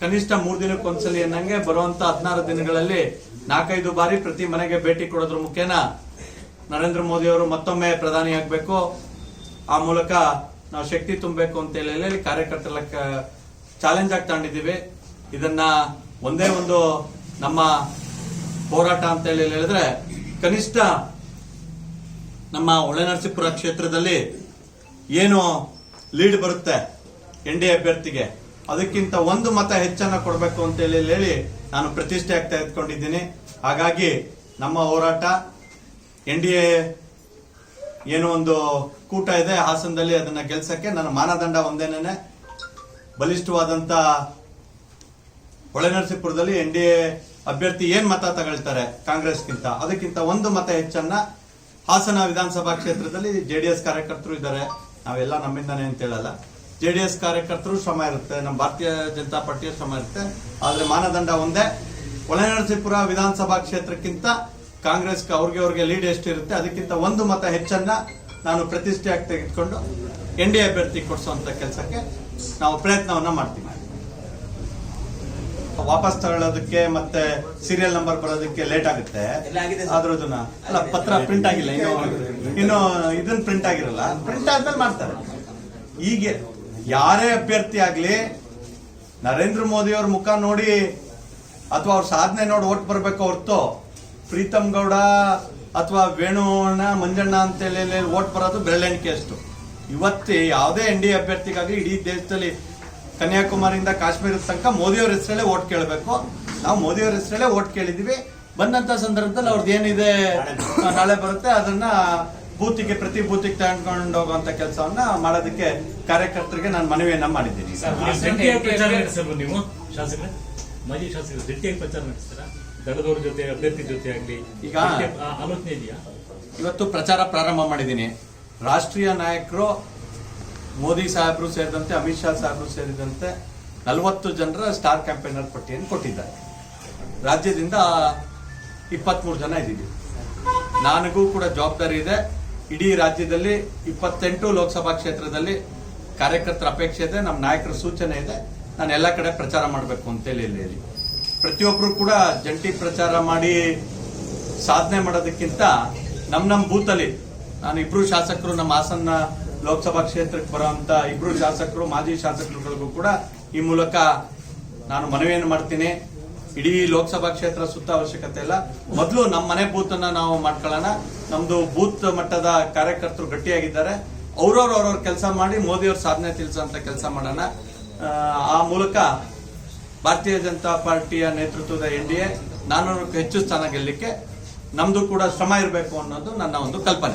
ಕನಿಷ್ಠ ಮೂರ್ ದಿನಕ್ಕೊಂದ್ಸಲಿ ಅನ್ನಂಗೆ ಬರುವಂತ ಹದಿನಾರು ದಿನಗಳಲ್ಲಿ ನಾಲ್ಕೈದು ಬಾರಿ ಪ್ರತಿ ಮನೆಗೆ ಭೇಟಿ ಕೊಡೋದ್ರ ಮುಖೇನ ನರೇಂದ್ರ ಮೋದಿ ಅವರು ಮತ್ತೊಮ್ಮೆ ಪ್ರಧಾನಿ ಆಗ್ಬೇಕು. ಆ ಮೂಲಕ ನಾವು ಶಕ್ತಿ ತುಂಬಬೇಕು ಅಂತ ಹೇಳಿ ಕಾರ್ಯಕರ್ತರ ಚಾಲೆಂಜ್ ಆಗಿ ತಗೊಂಡಿದ್ದೀವಿ ಇದನ್ನ ಒಂದೇ ಒಂದು ನಮ್ಮ ಹೋರಾಟ ಅಂತ ಹೇಳಿ ಹೇಳಿದ್ರೆ, ಕನಿಷ್ಠ ನಮ್ಮ ಒಳನರಸೀಪುರ ಕ್ಷೇತ್ರದಲ್ಲಿ ಏನು ಲೀಡ್ ಬರುತ್ತೆ ಎನ್ ಡಿ ಅಭ್ಯರ್ಥಿಗೆ? ಅದಕ್ಕಿಂತ ಒಂದು ಮತ ಹೆಚ್ಚನ್ನ ಕೊಡಬೇಕು ಅಂತ ಹೇಳಿ ಹೇಳಿ ನಾನು ಪ್ರತಿಷ್ಠೆ ಆಗ್ತಾ ಎತ್ಕೊಂಡಿದ್ದೀನಿ. ಹಾಗಾಗಿ ನಮ್ಮ ಹೋರಾಟ, ಎನ್ ಡಿ ಎ ಏನು ಒಂದು ಕೂಟ ಇದೆ ಹಾಸನದಲ್ಲಿ, ಅದನ್ನ ಗೆಲ್ಸಕ್ಕೆ ನನ್ನ ಮಾನದಂಡ ಒಂದೇನೇನೆ. ಬಲಿಷ್ಠವಾದಂತ ಹೊಳೆನರಸೀಪುರದಲ್ಲಿ ಎನ್ ಡಿ ಎ ಅಭ್ಯರ್ಥಿ ಏನ್ ಮತ ತಗೊಳ್ತಾರೆ ಕಾಂಗ್ರೆಸ್ಗಿಂತ? ಅದಕ್ಕಿಂತ ಒಂದು ಮತ ಹೆಚ್ಚನ್ನ ಹಾಸನ ವಿಧಾನಸಭಾ ಕ್ಷೇತ್ರದಲ್ಲಿ ಜೆಡಿಎಸ್ ಕಾರ್ಯಕರ್ತರು ಇದ್ದಾರೆ. ನಾವೆಲ್ಲ ನಮ್ಮಿಂದನೇ ಅಂತ ಹೇಳಲ್ಲ. ಜೆಡಿಎಸ್ ಕಾರ್ಯಕರ್ತರು ಶ್ರಮ ಇರುತ್ತೆ ನಮ್ಮ ಭಾರತೀಯ ಜನತಾ ಪಾರ್ಟಿಯ ಶ್ರಮ ಇರುತ್ತೆ. ಆದರೆ ಮಾನದಂಡ ಒಂದೇ. ಒಳನರಸೀಪುರ ವಿಧಾನಸಭಾ ಕ್ಷೇತ್ರಕ್ಕಿಂತ ಕಾಂಗ್ರೆಸ್ ಅವ್ರಿಗೆ ಅವ್ರಿಗೆ ಲೀಡ್ ಎಷ್ಟಿರುತ್ತೆ ಅದಕ್ಕಿಂತ ಒಂದು ಮತ ಹೆಚ್ಚನ್ನ ನಾನು ಪ್ರತಿಷ್ಠೆಯಾಗಿ ತೆಗೆದುಕೊಂಡು ಎನ್ ಡಿ ಅಭ್ಯರ್ಥಿ ಕೊಡಿಸುವಂತ ಕೆಲಸಕ್ಕೆ ನಾವು ಪ್ರಯತ್ನವನ್ನ ಮಾಡ್ತೀವಿ. ವಾಪಸ್ ತಗೊಳ್ಳೋದಕ್ಕೆ ಮತ್ತೆ ಸೀರಿಯಲ್ ನಂಬರ್ ಬರೋದಕ್ಕೆ ಲೇಟ್ ಆಗುತ್ತೆ. ಆದ್ರೂ ಅಲ್ಲ ಪತ್ರ ಪ್ರಿಂಟ್ ಆಗಿಲ್ಲ ಇನ್ನು ಇನ್ನು ಇದನ್ನ ಪ್ರಿಂಟ್ ಆಗಿರಲ್ಲ. ಪ್ರಿಂಟ್ ಆದ್ಮೇಲೆ ಮಾಡ್ತಾರೆ. ಈಗ ಯಾರೇ ಅಭ್ಯರ್ಥಿ ಆಗ್ಲಿ, ನರೇಂದ್ರ ಮೋದಿ ಅವ್ರ ಮುಖ ನೋಡಿ ಅಥವಾ ಅವ್ರ ಸಾಧನೆ ನೋಡಿ ಓಟ್ ಬರ್ಬೇಕು ಹೊರ್ತು, ಪ್ರೀತಮ್ ಗೌಡ ಅಥವಾ ವೇಣುವಣ್ಣ ಮಂಜಣ್ಣ ಅಂತ ಹೇಳಿ ಓಟ್ ಬರೋದು ಬೆರಳೆಣಿಕೆ ಅಷ್ಟು ಇವತ್ತು ಯಾವುದೇ ಎನ್ ಡಿ ಅಭ್ಯರ್ಥಿಗಾಗಿ ಇಡೀ ದೇಶದಲ್ಲಿ ಕನ್ಯಾಕುಮಾರಿಯಿಂದ ಕಾಶ್ಮೀರದ ತನಕ ಮೋದಿಯವ್ರ ಹೆಸರಲ್ಲೇ ಓಟ್ ಕೇಳಬೇಕು. ನಾವು ಮೋದಿಯವ್ರ ಹೆಸರಲ್ಲೇ ಓಟ್ ಕೇಳಿದೀವಿ ಬಂದಂತ ಸಂದರ್ಭದಲ್ಲಿ ಅವ್ರದ್ದು ಏನಿದೆ? ನಾಳೆ ಬರುತ್ತೆ. ಅದನ್ನ ಬೂತಿಗೆ ಪ್ರತಿ ಬೂತಿಗೆ ತಗೊಂಡು ಹೋಗುವಂತ ಕೆಲಸವನ್ನ ಮಾಡೋದಕ್ಕೆ ಕಾರ್ಯಕರ್ತರಿಗೆ ನಾನು ಮನವಿಯನ್ನ ಮಾಡಿದ್ದೀನಿ. ನೀವು ಶಾಸಕರೇ ಮಾಜಿ ಶಾಸಕರು ಗಟ್ಟಿಯಾಗಿ ಪ್ರಚಾರ ನಡೆಸ್ತೀರಾ? ಜೊತೆ ಅಭ್ಯರ್ಥಿ ಜೊತೆ ಆಗಲಿ ಈಗ ಆಲೋಚನೆ ಇದೆಯಾ? ಇವತ್ತು ಪ್ರಚಾರ ಪ್ರಾರಂಭ ಮಾಡಿದ್ದೀನಿ. ರಾಷ್ಟ್ರೀಯ ನಾಯಕರು ಮೋದಿ ಸಾಹೇಬರು ಸೇರಿದಂತೆ ಅಮಿತ್ ಶಾ ಸಾಹೇಬರು ಸೇರಿದಂತೆ ನಲವತ್ತು ಜನರ ಸ್ಟಾರ್ ಕ್ಯಾಂಪೇನರ್ ಪಟ್ಟಿಯನ್ನು ಕೊಟ್ಟಿದ್ದಾರೆ. ರಾಜ್ಯದಿಂದ ಇಪ್ಪತ್ಮೂರು ಜನ ಇದ್ದೀವಿ. ನನಗೂ ಕೂಡ ಜವಾಬ್ದಾರಿ ಇದೆ. ಇಡೀ ರಾಜ್ಯದಲ್ಲಿ ಇಪ್ಪತ್ತೆಂಟು ಲೋಕಸಭಾ ಕ್ಷೇತ್ರದಲ್ಲಿ ಕಾರ್ಯಕರ್ತರ ಅಪೇಕ್ಷೆ ಇದೆ, ನಮ್ಮ ನಾಯಕರ ಸೂಚನೆ ಇದೆ. ನಾನು ಎಲ್ಲ ಕಡೆ ಪ್ರಚಾರ ಮಾಡಬೇಕು ಅಂತೇಳಿ ಇಲ್ಲಿ ಪ್ರತಿಯೊಬ್ಬರು ಕೂಡ ಜಂಟಿ ಪ್ರಚಾರ ಮಾಡಿ ಸಾಧನೆ ಮಾಡೋದಕ್ಕಿಂತ ನಮ್ಮ ನಮ್ಮ ಬೂತಲ್ಲಿ, ನಾನು ಇಬ್ರು ಶಾಸಕರು, ನಮ್ಮ ಹಾಸನ ಲೋಕಸಭಾ ಕ್ಷೇತ್ರಕ್ಕೆ ಬರುವಂತ ಇಬ್ಬರು ಶಾಸಕರು, ಮಾಜಿ ಶಾಸಕರುಗಳಿಗೂ ಕೂಡ ಈ ಮೂಲಕ ನಾನು ಮನವಿಯನ್ನು ಮಾಡ್ತೀನಿ. ಇಡೀ ಲೋಕಸಭಾ ಕ್ಷೇತ್ರ ಸುತ್ತ ಅವಶ್ಯಕತೆ ಇಲ್ಲ. ಮೊದಲು ನಮ್ಮ ಮನೆ ಬೂತ್ ಅನ್ನ ನಾವು ಮಾಡ್ಕೊಳ್ಳೋಣ. ನಮ್ದು ಬೂತ್ ಮಟ್ಟದ ಕಾರ್ಯಕರ್ತರು ಗಟ್ಟಿಯಾಗಿದ್ದಾರೆ. ಅವ್ರವ್ರ ಅವ್ರವ್ರ ಕೆಲಸ ಮಾಡಿ ಮೋದಿ ಅವ್ರ ಸಾಧನೆ ತಿಳಿಸುವಂತ ಕೆಲಸ ಮಾಡೋಣ. ಆ, ಮೂಲಕ ಭಾರತೀಯ ಜನತಾ ಪಾರ್ಟಿಯ ನೇತೃತ್ವದ ಎನ್ ಡಿ ಎ ನಾನ್ನೂರಕ್ಕೂ ಹೆಚ್ಚು ಸ್ಥಾನ ಗೆಲ್ಲಕ್ಕೆ ನಮ್ದು ಕೂಡ ಶ್ರಮ ಇರಬೇಕು ಅನ್ನೋದು ನನ್ನ ಒಂದು ಕಲ್ಪನೆ.